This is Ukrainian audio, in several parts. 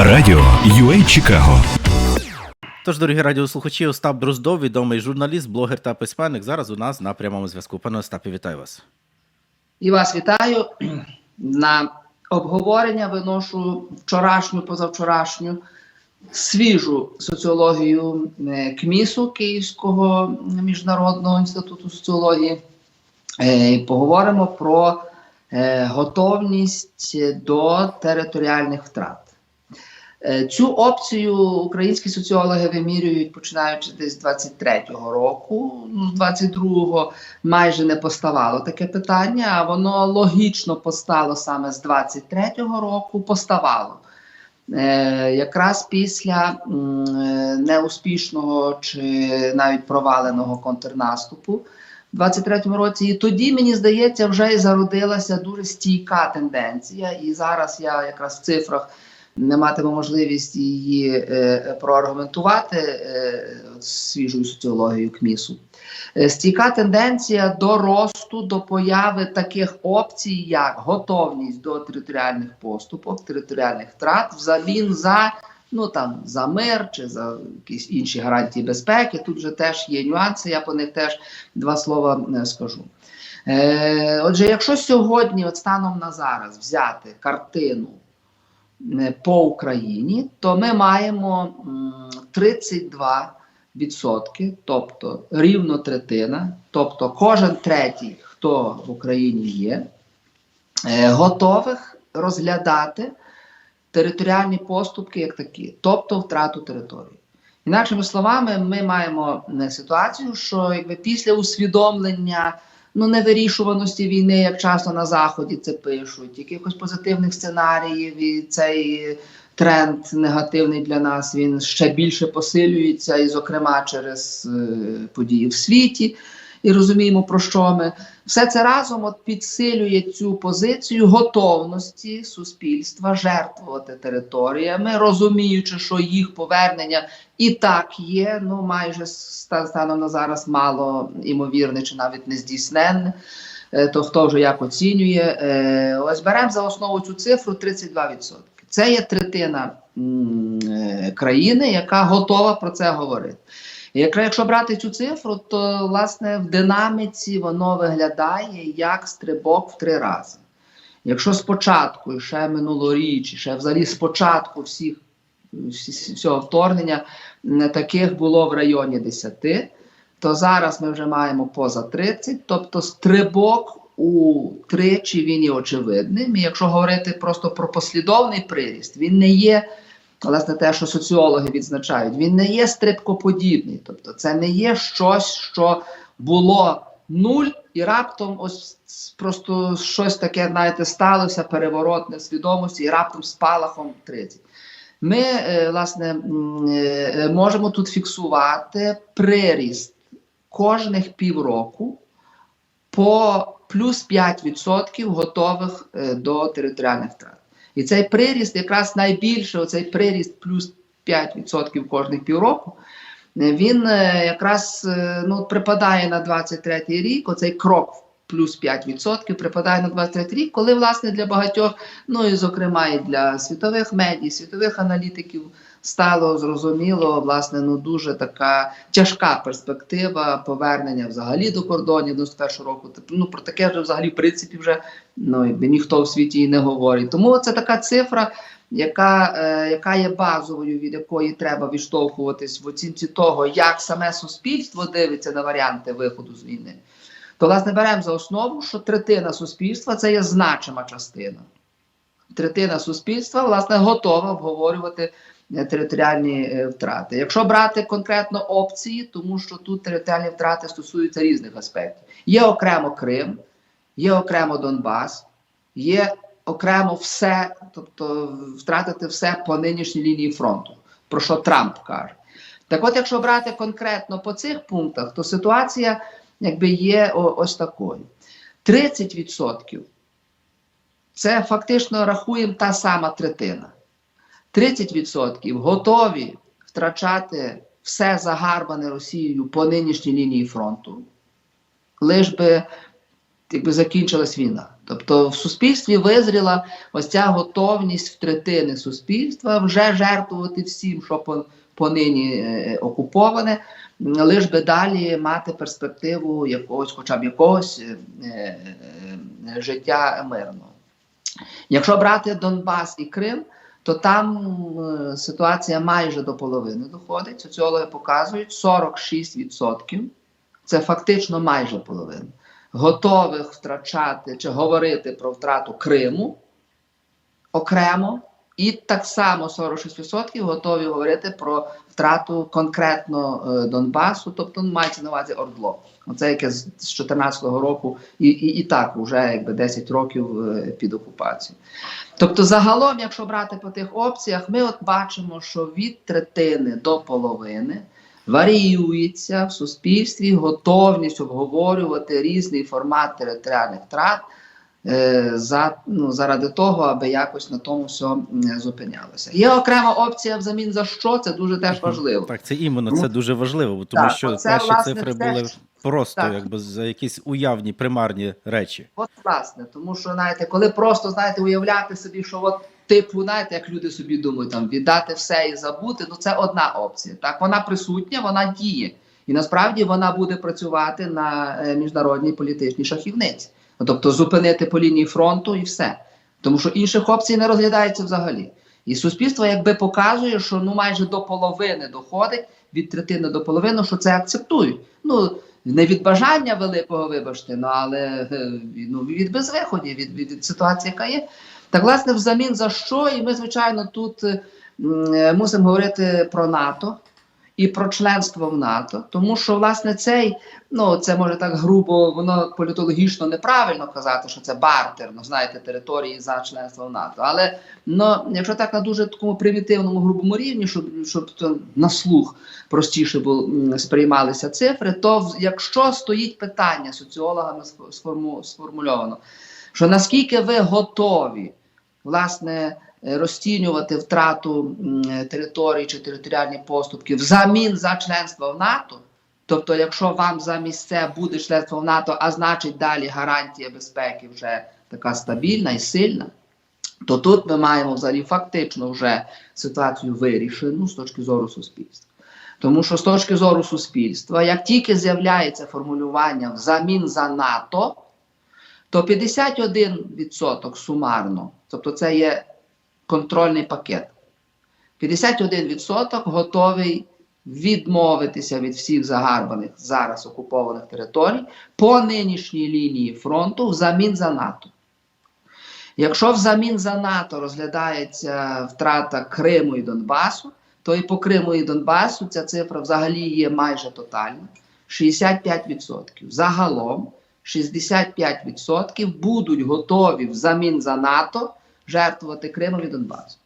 Радіо UA Чикаго Тож, дорогі радіослухачі, Остап Дроздов, відомий журналіст, блогер та письменник. Зараз у нас на прямому зв'язку. Пане Остапі, вітаю вас. І вас вітаю. На обговорення виношу вчорашню, позавчорашню свіжу соціологію е, КМІСу Київського міжнародного інституту соціології. Е, і Поговоримо про е, готовність до територіальних втрат. Е, Цю опцію українські соціологи вимірюють починаючи десь з 23-го року, ну, з 22-го майже не поставало таке питання, а воно логічно постало саме з 23-го року, поставало. Е, якраз після е, неуспішного чи навіть проваленого контрнаступу в 23-му році. І тоді, мені здається, вже і зародилася дуже стійка тенденція. І зараз я якраз в цифрах не матиму можливість її е, проаргументувати е, свіжою соціологією КМІСу. Е, Стійка тенденція до росту, до появи таких опцій, як готовність до територіальних поступок, територіальних втрат, взамін за ну там за мир чи за якісь інші гарантії безпеки. Тут вже теж є нюанси. Я по них теж два слова е, скажу. Е, отже, якщо сьогодні, от станом на зараз, взяти картину е, по Україні, то ми маємо 32 відсотки, тобто рівно третина, тобто кожен третій, хто в Україні є, е, готових розглядати територіальні поступки як такі, тобто втрату території. Інакшими словами, ми маємо е, ситуацію, що якби після усвідомлення ну, невирішуваності війни, як часто на Заході це пишуть, якихось позитивних сценаріїв, і цей тренд негативний для нас він ще більше посилюється, і, зокрема, через е, події в світі. І розуміємо, про що ми. Все це разом от підсилює цю позицію готовності суспільства жертвувати територіями, розуміючи, що їх повернення і так є, ну майже станом на зараз мало імовірне чи навіть не здійсненне. Е, То хто вже як оцінює? Е, Ось беремо за основу цю цифру 32%. Це є третина е, країни, яка готова про це говорити. Якщо брати цю цифру, то власне в динаміці воно виглядає як стрибок в три рази. Якщо спочатку, і ще минулоріч, і ще взагалі спочатку всіх всього вторгнення таких було в районі 10, то зараз ми вже маємо поза 30, тобто стрибок у тричі він є очевидним. І якщо говорити просто про послідовний приріст, він не є власне те, що соціологи відзначають, він не є стрибкоподібний. Тобто, це не є щось, що було нуль, і раптом ось просто щось таке, знаєте, сталося, переворотне свідомості, і раптом спалахом 30. Ми, е, власне, е, можемо тут фіксувати приріст кожних півроку по плюс 5% готових е, до територіальних втрат. І цей приріст, якраз найбільше, оцей приріст плюс 5% кожних півроку, е, він е, якраз е, ну, припадає на 23-й рік, оцей крок плюс 5% припадає на 23 рік, коли, власне, для багатьох, ну і зокрема і для світових медій, світових аналітиків, стало зрозуміло, власне, ну дуже така тяжка перспектива повернення взагалі до кордонів 91 року. Типу, Ну про таке вже взагалі в принципі вже ну ніхто в світі і не говорить. Тому це така цифра, яка, е, яка є базовою, від якої треба відштовхуватись в оцінці того, як саме суспільство дивиться на варіанти виходу з війни. То, власне, беремо за основу, що третина суспільства це є значима частина. Третина суспільства, власне, готова обговорювати територіальні е, втрати. Якщо брати конкретно опції, тому що тут територіальні втрати стосуються різних аспектів. Є окремо Крим, є окремо Донбас, є окремо все, тобто втратити все по нинішній лінії фронту, про що Трамп каже. Так от, якщо брати конкретно по цих пунктах, то ситуація якби є ось такою. 30% це фактично рахуємо та сама третина. 30% готові втрачати все загарбане Росією по нинішній лінії фронту, лиш би якби закінчилась війна. Тобто в суспільстві визріла ось ця готовність в третини суспільства вже жертвувати всім, що по, понині е, окуповане, лиш би далі мати перспективу якогось, хоча б якогось е, е, життя мирного. Якщо брати Донбас і Крим, то там е, ситуація майже до половини доходить. Соціологи показують 46%. Це фактично майже половина. Готових втрачати чи говорити про втрату Криму окремо, і так само 46% готові говорити про втрату конкретно е, Донбасу, тобто ну, мається на увазі Ордло. Оце яке з з 2014 року і, і, і так вже якби 10 років е, під окупацією. Тобто, загалом, якщо брати по тих опціях, ми от бачимо, що від третини до половини варіюється в суспільстві готовність обговорювати різний формат територіальних втрат за, ну, заради того, аби якось на тому все зупинялося. Є окрема опція взамін за що, це дуже теж важливо. Так, це іменно це дуже важливо, бо тому так, що оце, перші власне, цифри це- були просто так. якби за якісь уявні примарні речі. От власне, тому що знаєте, коли просто знаєте, уявляти собі, що от типу, знаєте, як люди собі думають, там віддати все і забути, ну це одна опція. Так, вона присутня, вона діє. І насправді вона буде працювати на е, міжнародній політичній шахівниці. Ну, тобто зупинити по лінії фронту і все. Тому що інших опцій не розглядається взагалі. І суспільство якби показує, що ну майже до половини доходить, від третини до половини, що це акцептують. Ну, не від бажання великого, вибачте, ну, але е, ну, від безвиходів, від, від, від ситуації, яка є. Так, власне, взамін за що? І ми, звичайно, тут е, мусимо говорити про НАТО і про членство в НАТО, тому що, власне, цей, ну, це може так грубо, воно політологічно неправильно казати, що це бартер, ну, знаєте, території за членство в НАТО. Але ну, якщо так на дуже такому примітивному грубому рівні, щоб, щоб то на слух простіше було сприймалися цифри, то якщо стоїть питання соціологами сфо- сформу, сформульовано, що наскільки ви готові власне розцінювати втрату м, е, територій чи територіальні поступки взамін за членство в НАТО, тобто, якщо вам замість це буде членство в НАТО, а значить далі гарантія безпеки вже така стабільна і сильна, то тут ми маємо взагалі фактично вже ситуацію вирішену з точки зору суспільства. Тому що з точки зору суспільства, як тільки з'являється формулювання взамін за НАТО, то 51% сумарно, тобто це є контрольний пакет. 51% готовий відмовитися від всіх загарбаних зараз окупованих територій по нинішній лінії фронту взамін за НАТО. Якщо взамін за НАТО розглядається втрата Криму і Донбасу, то і по Криму і Донбасу ця цифра взагалі є майже тотальна 65%. Загалом 65% будуть готові взамін за НАТО жертвувати Кримом і Донбасом.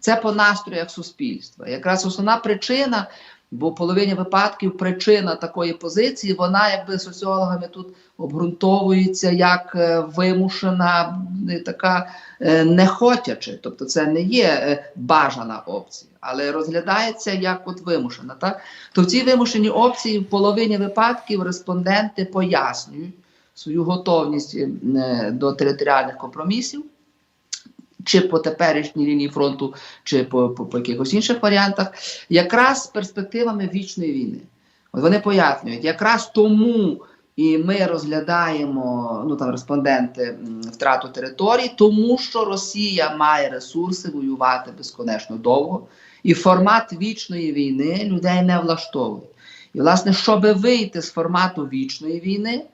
Це по настроях суспільства. Якраз основна причина, бо в половині випадків причина такої позиції, вона якби соціологами тут обґрунтовується як е, вимушена, е, така е, нехотяче. Тобто це не є бажана опція, але розглядається як от вимушена. Так? То в цій вимушеній опції в половині випадків респонденти пояснюють свою готовність до територіальних компромісів. Чи по теперішній лінії фронту, чи по, по, по якихось інших варіантах, якраз перспективами вічної війни. От вони пояснюють, якраз тому і ми розглядаємо ну там респонденти втрату територій, тому що Росія має ресурси воювати безконечно довго, і формат вічної війни людей не влаштовує. І, власне, щоб вийти з формату вічної війни,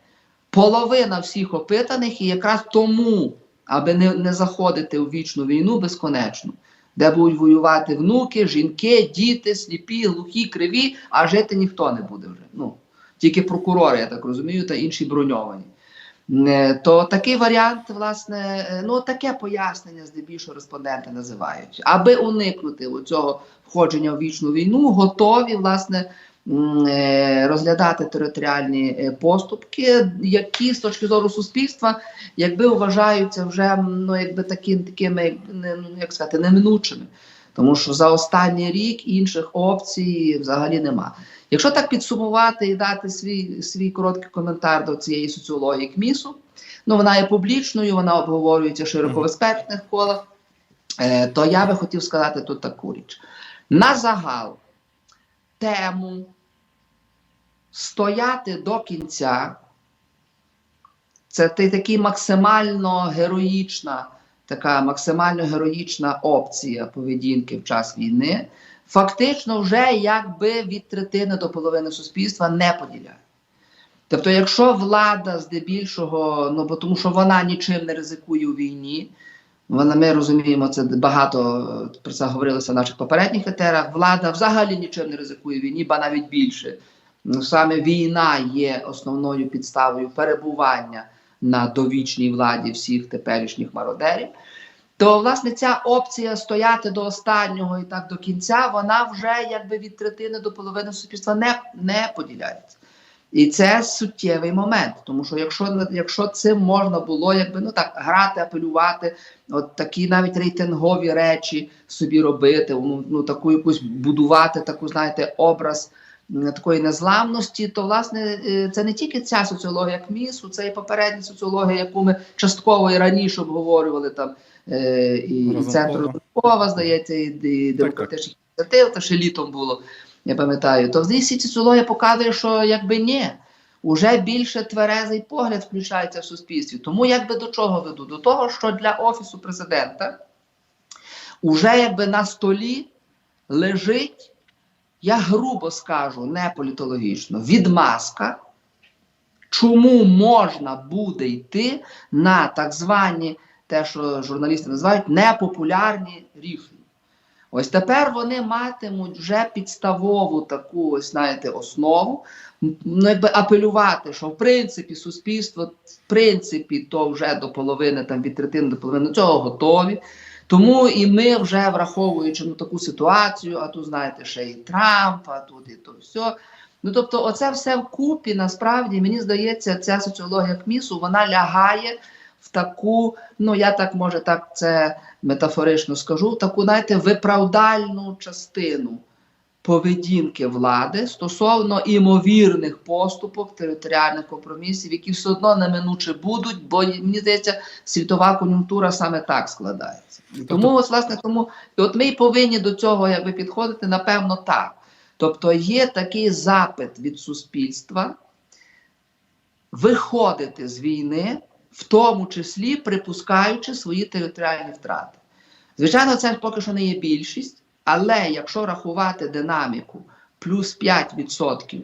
половина всіх опитаних і якраз тому, аби не, не заходити у вічну війну безконечно, де будуть воювати внуки, жінки, діти, сліпі, глухі, криві, а жити ніхто не буде вже. Ну, тільки прокурори, я так розумію, та інші броньовані. Е, То такий варіант, власне, е, ну таке пояснення здебільшого респонденти називають. Аби уникнути цього входження в вічну війну, готові, власне, розглядати територіальні е, поступки, які з точки зору суспільства, якби вважаються вже ну, якби такі, такими, ну, як сказати, неминучими. Тому що за останній рік інших опцій взагалі нема. Якщо так підсумувати і дати свій, свій короткий коментар до цієї соціології КМІСу, Ну, вона є публічною, вона обговорюється широко в експертних колах. Е, то я би хотів сказати тут таку річ. На загал тему стояти до кінця. Це такий максимально героїчна, така максимально героїчна опція поведінки в час війни. Фактично, вже якби від третини до половини суспільства не поділяє. Тобто, якщо влада здебільшого, ну бо тому що вона нічим не ризикує у війні, вона, ми розуміємо, це багато е, про це говорилося в наших попередніх етерах. Влада взагалі нічим не ризикує у війні, ба навіть більше. Ну, Саме війна є основною підставою перебування на довічній владі всіх теперішніх мародерів. То, власне, ця опція стояти до останнього і так до кінця, вона вже якби від третини до половини суспільства не, не поділяється. І це суттєвий момент, тому що якщо, якщо цим можна було якби ну так грати, апелювати, от такі навіть рейтингові речі собі робити, ну, таку якусь будувати, таку, знаєте, образ такої незламності, то власне е, це не тільки ця соціологія КМІСу, це і попередня соціологія, яку ми частково і раніше обговорювали там е, і, і центр Разумкова, здається, і, і демократичних ініціатив, та ще літом було я пам'ятаю, то в соціологія показує, що якби ні, уже більше тверезий погляд включається в суспільстві. Тому якби до чого веду? До того, що для офісу президента уже якби на столі лежить, я грубо скажу, не політологічно, відмазка, чому можна буде йти на так звані, те, що журналісти називають непопулярні рішення. Ось тепер вони матимуть вже підставову таку, ось знаєте, основу, ну якби апелювати, що в принципі суспільство, в принципі, то вже до половини, там від третини до половини цього готові. Тому і ми вже враховуючи ну, таку ситуацію, а тут, знаєте, ще і Трамп, а тут і то все. Ну тобто, оце все вкупі, насправді, мені здається, ця соціологія КМІСу вона лягає в таку, ну я так може так це метафорично скажу, таку, знаєте, виправдальну частину поведінки влади стосовно імовірних поступок територіальних компромісів, які все одно неминуче будуть, бо мені здається, світова кон'юнктура саме так складається. І тому, ось, власне, тому от ми повинні до цього якби підходити, напевно, так. Тобто є такий запит від суспільства виходити з війни, в тому числі припускаючи свої територіальні втрати. Звичайно, це поки що не є більшість, але якщо рахувати динаміку плюс 5%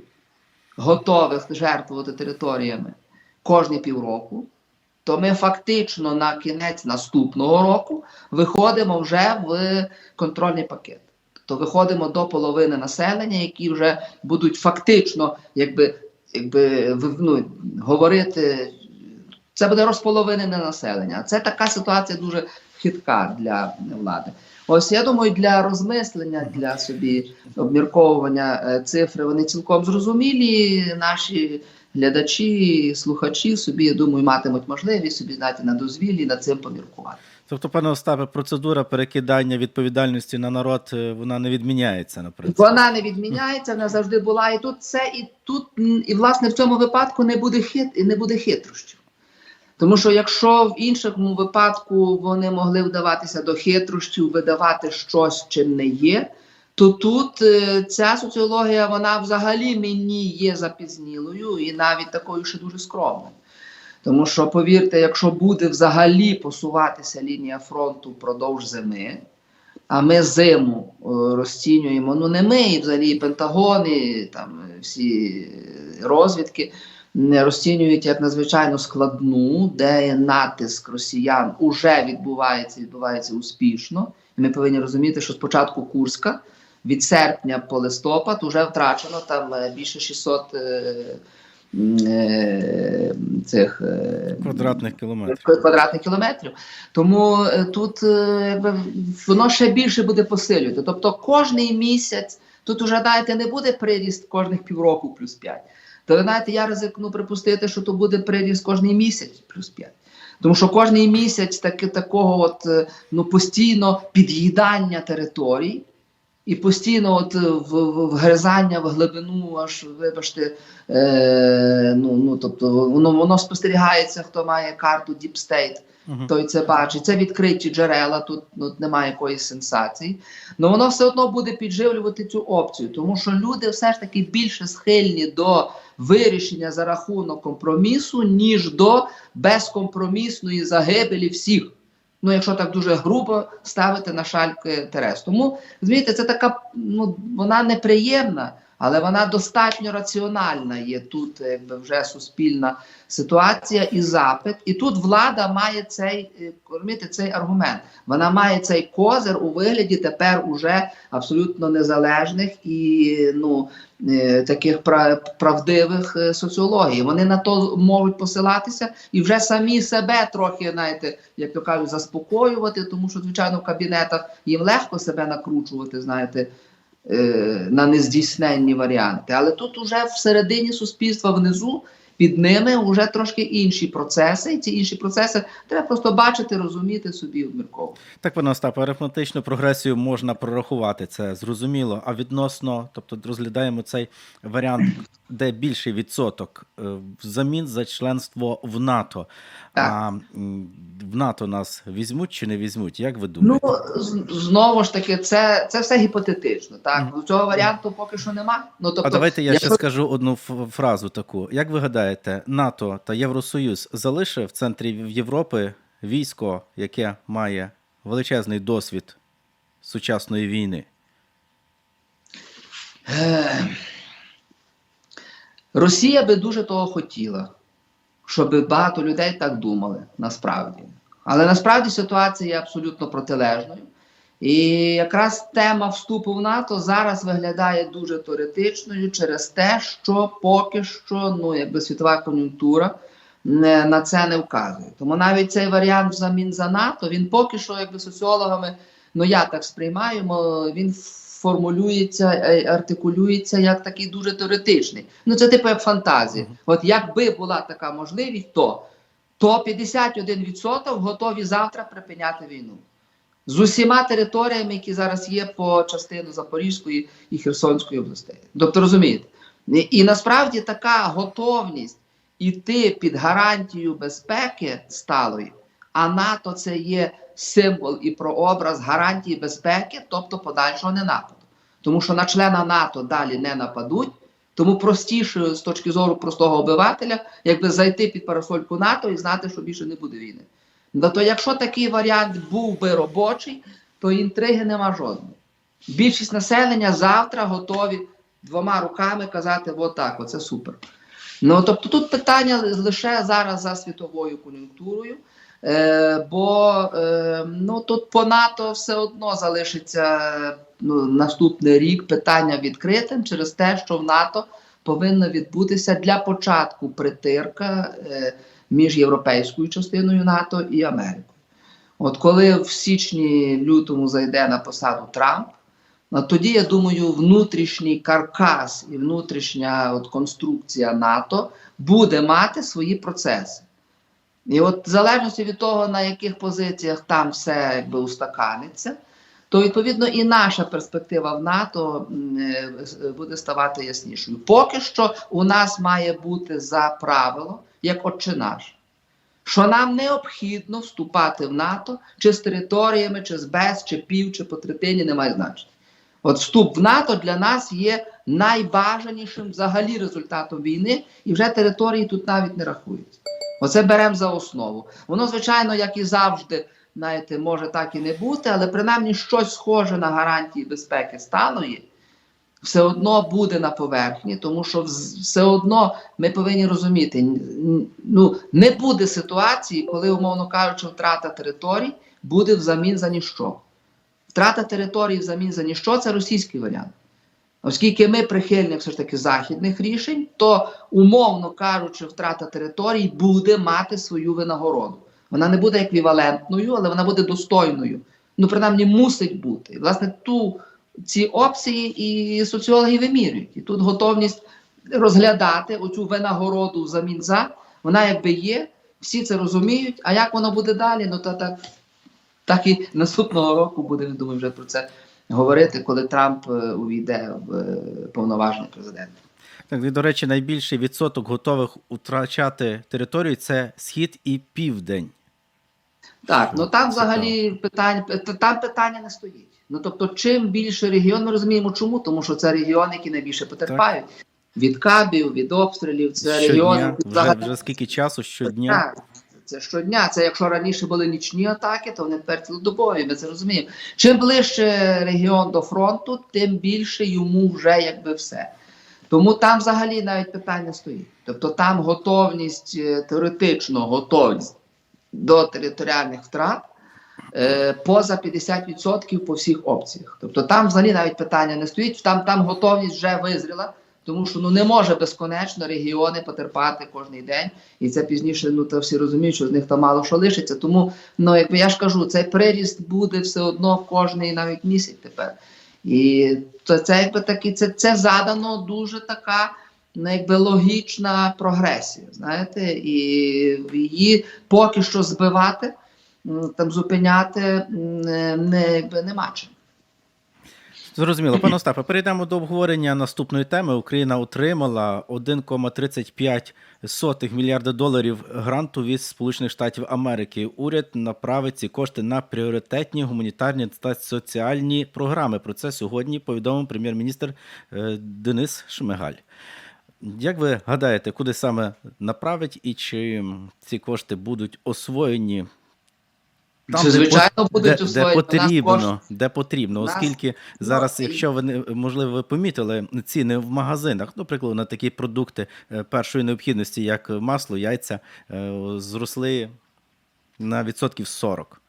готових жертвувати територіями кожні півроку, то ми фактично на кінець наступного року виходимо вже в контрольний пакет. То виходимо до половини населення, які вже будуть фактично, якби, якби ну, говорити, це буде розполовинене населення. Це така ситуація дуже хитка для влади. Ось я думаю, для розмислення, для собі обмірковування е, цифри, вони цілком зрозумілі. Наші глядачі, слухачі собі, я думаю, матимуть можливість собі знаєте, на дозвіллі над цим поміркувати. Тобто, пане Остапе, процедура перекидання відповідальності на народ е, вона не відміняється, наприклад. Вона не відміняється, вона завжди була. І тут це, і тут, і власне в цьому випадку не буде хит і не буде хитрощів. Тому що якщо в іншому випадку вони могли вдаватися до хитрощів, видавати щось, чим не є, то тут е, ця соціологія вона взагалі мені є запізнілою і навіть такою ще дуже скромною. Тому що, повірте, якщо буде взагалі посуватися лінія фронту впродовж зими, а ми зиму е, розцінюємо, ну не ми, і взагалі і Пентагон, і там всі е, розвідки розцінюють як надзвичайно складну, де натиск росіян уже відбувається, відбувається успішно. І ми повинні розуміти, що спочатку Курська від серпня по листопад вже втрачено там е, більше 600 е, е, цих Квадратних кілометрів. квадратних кілометрів. Тому тут воно ще більше буде посилювати. Тобто кожний місяць, тут уже знаєте, не буде приріст кожних півроку плюс 5. То ви знаєте, я ризикну припустити, що то буде приріст кожний місяць плюс 5. Тому що кожний місяць таки, такого от, е, ну, постійно під'їдання територій. І постійно от в, в, вгризання в глибину, аж вибачте, е, ну, ну тобто воно, воно спостерігається, хто має карту Deep State, Мгм. той це бачить. Це відкриті джерела, тут ну, немає якоїсь сенсації. Але воно все одно буде підживлювати цю опцію, тому що люди все ж таки більше схильні до вирішення за рахунок компромісу, ніж до безкомпромісної загибелі всіх. Ну, якщо так дуже грубо ставити на шальки терес. Тому, розумієте, це така, ну, вона неприємна, але вона достатньо раціональна є тут, якби вже суспільна ситуація і запит. І тут влада має цей, е, розумієте, цей аргумент. Вона має цей козир у вигляді тепер уже абсолютно незалежних і ну, е, таких пра- правдивих е, соціологій. Вони на то можуть посилатися і вже самі себе трохи, знаєте, як то кажуть, заспокоювати, тому що, звичайно, в кабінетах їм легко себе накручувати, знаєте. Е, На нездійсненні варіанти, але тут уже всередині суспільства внизу під ними вже трошки інші процеси, і ці інші процеси треба просто бачити, розуміти собі, обмірковувати. Так, пане Остапе, арифметичну прогресію можна прорахувати, це зрозуміло. А відносно, тобто розглядаємо цей варіант, де більший відсоток е, взамін за членство в НАТО. Так. А в НАТО нас візьмуть чи не візьмуть? Як ви думаєте? Ну знову ж таки, це, це все гіпотетично. Так Мгм. цього варіанту поки що нема. Ну тобто, а давайте я ще якщо- скажу одну фразу таку. Як ви гадаєте, НАТО та Євросоюз залишив в центрі Європи військо, яке має величезний досвід сучасної війни? Росія би дуже того хотіла, щоб багато людей так думали насправді. Але насправді ситуація є абсолютно протилежною. І якраз тема вступу в НАТО зараз виглядає дуже теоретичною через те, що поки що ну, якби світова кон'юнктура не, на це не вказує. Тому навіть цей варіант взамін за НАТО, він поки що, якби соціологами, ну я так сприймаю, він формулюється, е, артикулюється як такий дуже теоретичний. Ну це типу як фантазія. От якби була така можливість, то, то 51% готові завтра припиняти війну. З усіма територіями, які зараз є по частину Запорізької і Херсонської областей. Тобто розумієте? І, і насправді така готовність іти під гарантію безпеки сталої, а НАТО це є символ і прообраз гарантії безпеки, тобто подальшого ненападу. Тому що на члена НАТО далі не нападуть, тому простіше з точки зору простого обивателя, якби зайти під парасольку НАТО і знати, що більше не буде війни. Ну, то якщо такий варіант був би робочий, то інтриги нема жодної. Більшість населення завтра готові двома руками казати, отак, оце супер. Ну тобто тут питання лише зараз за світовою кон'юнктурою, е, бо е, ну, тут по НАТО все одно залишиться ну, наступний рік питання відкритим через те, що в НАТО повинна відбутися для початку притирка е, між європейською частиною НАТО і Америкою. От коли в січні-лютому зайде на посаду Трамп, Ну, тоді, я думаю, внутрішній каркас і внутрішня от конструкція НАТО буде мати свої процеси. І от в залежності від того, на яких позиціях там все якби устаканиться, то відповідно і наша перспектива в НАТО е, с- буде ставати яснішою. Поки що у нас має бути за правило, як отче наш, що нам необхідно вступати в НАТО чи з територіями, чи з без, чи пів, чи по третині, немає значення. От вступ в НАТО для нас є найбажанішим взагалі результатом війни, і вже території тут навіть не рахуються. Оце беремо за основу. Воно, звичайно, як і завжди, знаєте, може так і не бути, але принаймні щось схоже на гарантії безпеки сталої все одно буде на поверхні, тому що все одно ми повинні розуміти, ну не буде ситуації, коли, умовно кажучи, втрата територій буде взамін за ніщо. Втрата території взамін за ніщо це російський варіант. Оскільки ми прихильник все ж таки західних рішень, то умовно кажучи, втрата територій буде мати свою винагороду. Вона не буде еквівалентною, але вона буде достойною. Ну, принаймні, мусить бути. Власне, ту ці опції і соціологи вимірюють. І тут готовність розглядати оцю винагороду взамін за, вона якби є, всі це розуміють. А як воно буде далі? Ну, то так, так і наступного року будемо, думаю, вже про це говорити, коли Трамп е, увійде в е, повноваження президента. Так, до речі, найбільший відсоток готових втрачати територію це схід і південь. Так, ну там взагалі питання там питання не стоїть. Ну тобто, чим більше регіон, ми розуміємо, чому? Тому що це регіони, які найбільше потерпають від кабів, від обстрілів. Це регіони Щодня, вже, взагалі- вже скільки часу щодня. Так, це щодня. Це якщо раніше були нічні атаки, то вони тепер цілодобові. Ми це розуміємо. Чим ближче регіон до фронту, тим більше йому вже якби все. Тому там взагалі навіть питання стоїть. Тобто там готовність, е, теоретично готовність до територіальних втрат е, поза 50% по всіх опціях. Тобто там взагалі навіть питання не стоїть, там, там готовність вже визріла, тому що ну не може безконечно регіони потерпати кожен день, і це пізніше, ну то всі розуміють, що з них там мало що лишиться. Тому, ну якби я ж кажу, цей приріст буде все одно кожний навіть місяць тепер. І то це якби такі, це, це задано дуже така. Ну, якби логічна прогресія, знаєте, і її поки що збивати, там зупиняти не, якби нема чим. Зрозуміло, пане Остапе, перейдемо до обговорення наступної теми. Україна отримала 1,35 мільярда доларів гранту від Сполучених Штатів Америки. Уряд направить ці кошти на пріоритетні гуманітарні та соціальні програми. Про це сьогодні повідомив прем'єр-міністр е, Денис Шмигаль. Як ви гадаєте, куди саме направить і чи ці кошти будуть освоєні Це, де звичайно, будуть де, де потрібно, де потрібно, оскільки ну, зараз, якщо ви можливо, ви помітили ціни в магазинах, наприклад, на такі продукти е, першої необхідності, як масло, яйця, е, зросли на відсотків 40.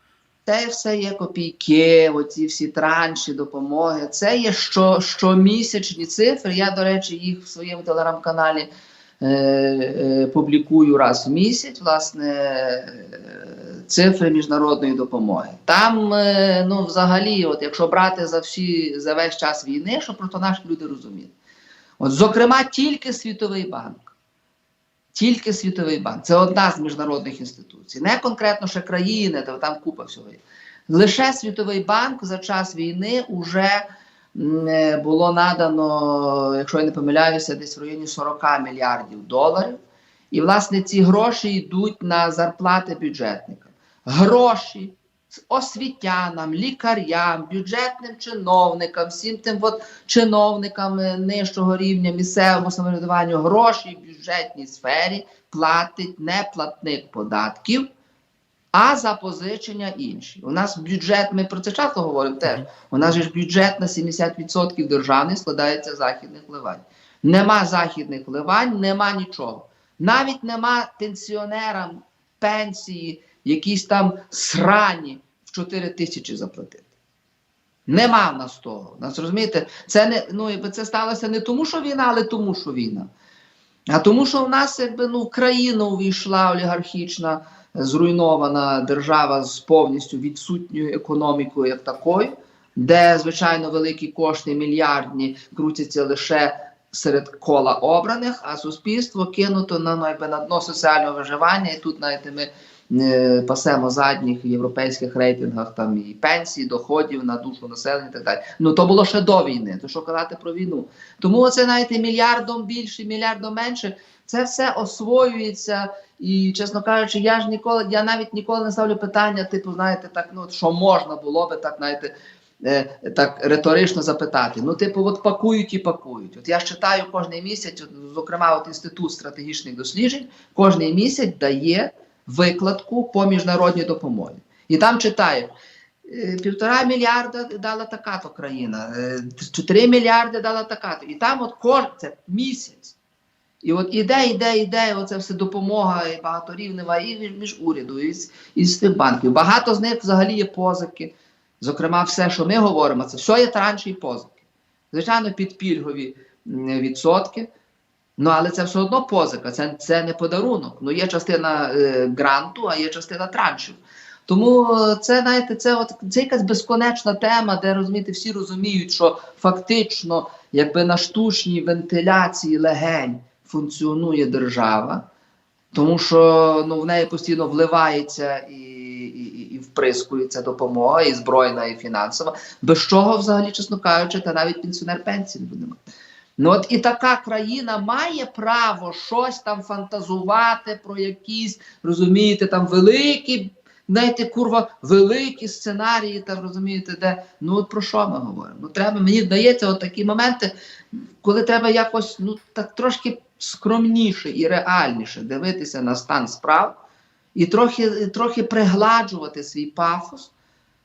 Це все є копійки, оці всі транші, допомоги. Це є що, щомісячні цифри. Я, до речі, їх в своєму телеграм-каналі публікую раз в місяць, власне, е, цифри міжнародної допомоги. Там, е, ну, взагалі, от якщо брати за всі за весь час війни, щоб просто наші люди розуміли. От, зокрема, тільки Світовий банк. Тільки Світовий банк. Це одна з міжнародних інституцій. Не конкретно ще країни, там купа всього є. Лише Світовий банк за час війни вже е, було надано, якщо я не помиляюся, десь в районі 40 мільярдів доларів. І, власне, ці гроші йдуть на зарплати бюджетникам. Гроші освітянам, лікарям, бюджетним чиновникам, всім тим от чиновникам е, нижчого рівня місцевому самоврядуванню гроші в бюджетній сфері платить не платник податків, а запозичення інші. У нас бюджет, ми про це часто говоримо теж. У нас же ж бюджет на 70% державний складається з західних вливань. Нема західних вливань, нема нічого. Навіть нема пенсіонерам пенсії, якісь там срані в 4 тисячі заплатити. Нема в нас того. Нас розумієте, це не ну, якби це сталося не тому, що війна, але тому, що війна. А тому, що в нас якби ну країна увійшла олігархічна, зруйнована держава з повністю відсутньою економікою, як такою, де, звичайно, великі кошти, мільярдні, крутяться лише серед кола обраних, а суспільство кинуто на, на на дно соціального виживання. І тут, навіть ми пасемо задніх в європейських рейтингах там і пенсій, доходів на душу населення і так далі. Ну то було ще до війни, то що казати про війну. Тому оце, знаєте, мільярдом більше, мільярдом менше, це все освоюється. І, чесно кажучи, я ж ніколи, я навіть ніколи не ставлю питання, типу, знаєте, так, ну що можна було би так, знаєте, е, так риторично запитати. Ну, типу, от пакують і пакують. От я ж читаю кожен місяць, от, зокрема, от інститут стратегічних досліджень, кожен місяць дає викладку по міжнародній допомозі. І там читаю. е, Півтора мільярда дала така-то країна, е, 4 мільярди дала така-то. І там от кожен це місяць. І от іде, іде, іде, оце все допомога і багаторівнева і між, уряду, і з, і з тих банків. Багато з них взагалі є позики. Зокрема, все, що ми говоримо, це все є транші і позики. Звичайно, підпільгові відсотки. Ну, але це все одно позика, це, це не подарунок. Ну, є частина е, гранту, а є частина траншів. Тому е, це, знаєте, це, от, це якась безконечна тема, де розумієте, всі розуміють, що фактично, якби на штучній вентиляції легень функціонує держава, тому що ну, в неї постійно вливається і, і, і, вприскується допомога, і збройна, і фінансова, без чого, взагалі, чесно кажучи, та навіть пенсіонер пенсії буде мати. Ну от і така країна має право щось там фантазувати про якісь, розумієте, там великі, знаєте, курва, великі сценарії, там розумієте, де ну от про що ми говоримо? Ну треба, мені здається, от такі моменти, коли треба якось ну так трошки скромніше і реальніше дивитися на стан справ і трохи, трохи пригладжувати свій пафос.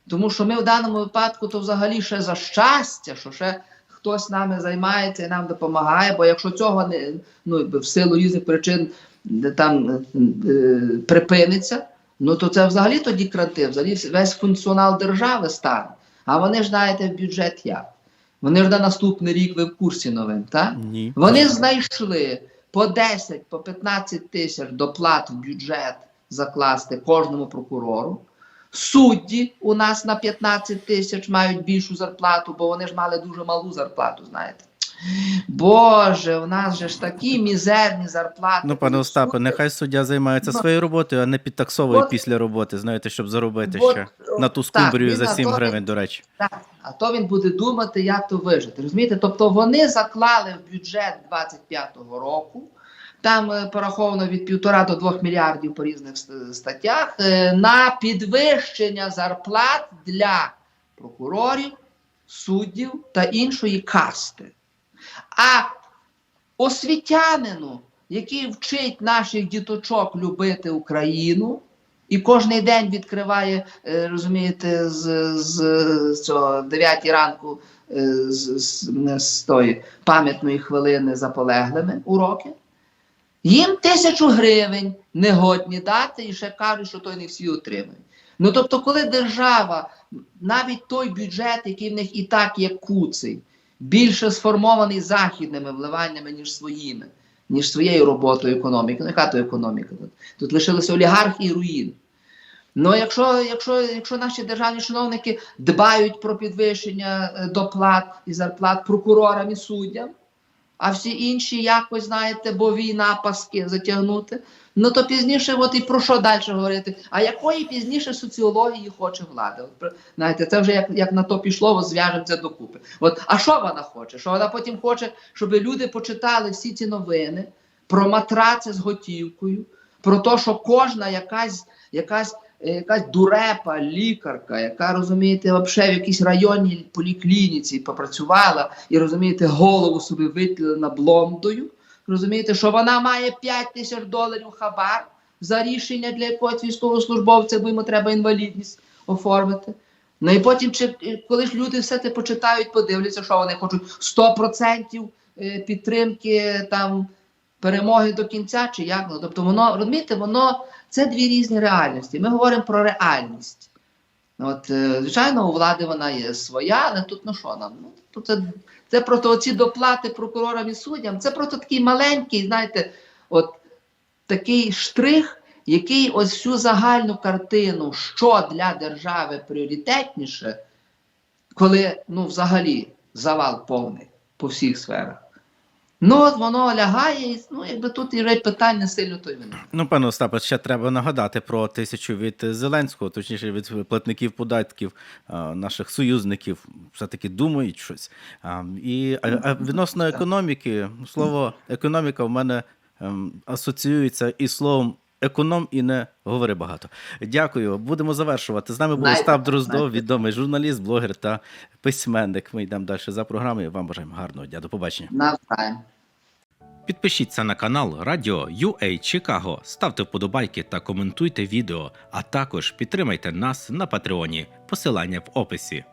Тому що ми в даному випадку то взагалі ще за щастя, що ще хтось нами займається і нам допомагає. Бо якщо цього не ну, в силу різних причин там е, е, припиниться, ну то це взагалі тоді кранти, взагалі весь функціонал держави стане. А вони ж знаєте в бюджет як. Вони ж на наступний рік ви в курсі новин, так? Ні. Вони знайшли по 10, по 15 тисяч доплат в бюджет закласти кожному прокурору. Судді у нас на 15 тисяч мають більшу зарплату, бо вони ж мали дуже малу зарплату, знаєте. Боже, у нас же ж такі мізерні зарплати. Ну, пане. Остапе, нехай суддя займається Ну, своєю роботою, а не підтаксовує от- після роботи, знаєте, щоб заробити От, ще на ту скумбрію він за на 7 то- гривень, до речі. Так, а то він буде думати, як то вижити. Розумієте? Тобто вони заклали в бюджет 25-го року. Там е, пораховано від півтора до двох мільярдів по різних статтях е, на підвищення зарплат для прокурорів, суддів та іншої касти. А освітянину, який вчить наших діточок любити Україну, і кожен день відкриває, е, розумієте, з, з, з цього 9 ранку е, з, з, з тої пам'ятної хвилини за полеглими уроки. Їм тисячу гривень не годні дати і ще кажуть, що той не всі отримують. Ну тобто, коли держава, навіть той бюджет, який в них і так є куций, більше сформований західними вливаннями, ніж своїми, ніж своєю роботою економіки. Ну, яка то економіка? Тут, лишилися олігархи і руїни. Ну, якщо, якщо, якщо наші державні чиновники дбають про підвищення е, доплат і зарплат прокурорам і суддям, а всі інші якось, знаєте, бо війна паски затягнути, ну то пізніше, от і про що далі говорити? А якої пізніше соціології хоче влада? От, знаєте, це вже як, як на то пішло, зв'яжемо це докупи. От, а що вона хоче? Що вона потім хоче, щоб люди почитали всі ці новини про матраци з готівкою, про те, що кожна якась, якась, якась дурепа, лікарка, яка розумієте, взагалі в якійсь районній поліклініці попрацювала і розумієте, голову собі витлена блондою. Розумієте, що вона має 5 тисяч доларів хабар за рішення для якогось військовослужбовця, бо йому треба інвалідність оформити. Ну і потім, чи, коли ж люди все це почитають, подивляться, що вони хочуть 100% е, підтримки там перемоги до кінця, чи як ну тобто воно розумієте, воно це дві різні реальності. Ми говоримо про реальність. От, е, звичайно, у влади вона є своя, але тут ну що нам? Ну, це, це просто оці доплати прокурорам і суддям, це просто такий маленький, знаєте, от такий штрих, який ось всю загальну картину, що для держави пріоритетніше, коли ну, взагалі завал повний по всіх сферах. Ну, от воно лягає, і ну, якби тут і питання сильно той виник. Ну, пане Остапе, ще треба нагадати про тисячу від Зеленського, точніше від платників податків, наших союзників, все-таки думають щось. І а, а відносно економіки, слово економіка в мене ем, асоціюється із словом. Економ і не говори багато. Дякую. Будемо завершувати. З нами був Остап Дроздов, відомий журналіст, блогер та письменник. Ми йдемо далі за програмою. Вам бажаємо гарного дня. До побачення. Навзаєм. Підпишіться на канал Радіо UA Чикаго, ставте вподобайки та коментуйте відео, а також підтримайте нас на Патреоні. Посилання в описі.